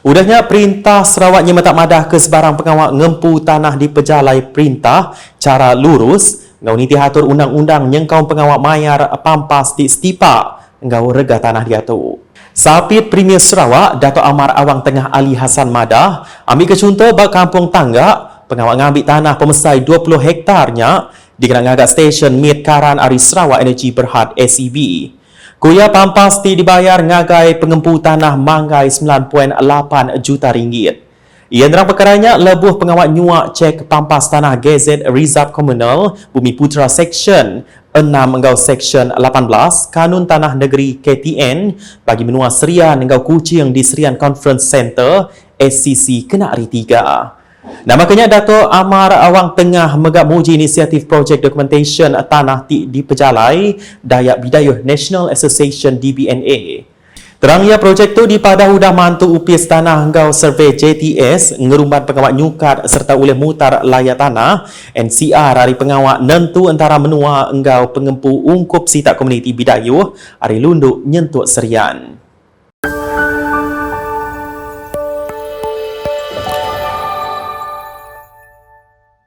Udahnya perintah Sarawak Nyemetak Madah ke sebarang pengawal ngempu tanah di pejalai perintah cara lurus ngau niti hatur undang-undang nyengkau pengawal mayar pampas di stipa ngau rega tanah dia tu. Sapit Premier Sarawak, Dato' Amar Awang Tengah Ali Hasan Madah, ambil kecuntuh bak kampung tangga, pengawal ngambil tanah pemesai 20 hektarnya di kena ngagak stesen Mir Karan Ari Sarawak Energy Berhad SEB. Kuya Pampas ti dibayar ngagai pengempu tanah manggai 9.8 juta ringgit. Ia nerang perkaranya lebuh pengawal nyuak cek Pampas tanah GZ Rizab Komunal Bumi Putra Section 6 engau Section 18 Kanun Tanah Negeri KTN bagi menua serian engau kucing di Serian Conference Center SCC Kenari 3. Nama kenya Dato' Amar Awang Tengah megak muji inisiatif projek documentation tanah di, di Pejalai Dayak Bidayuh National Association DBNA. Terang ia projek tu dipada udah mantu upis tanah engkau survey JTS ngerumbat pengawat nyukat serta oleh mutar layak tanah NCR hari pengawat nentu antara menua engkau pengempu ungkup sita komuniti Bidayuh hari lunduk nyentuk serian.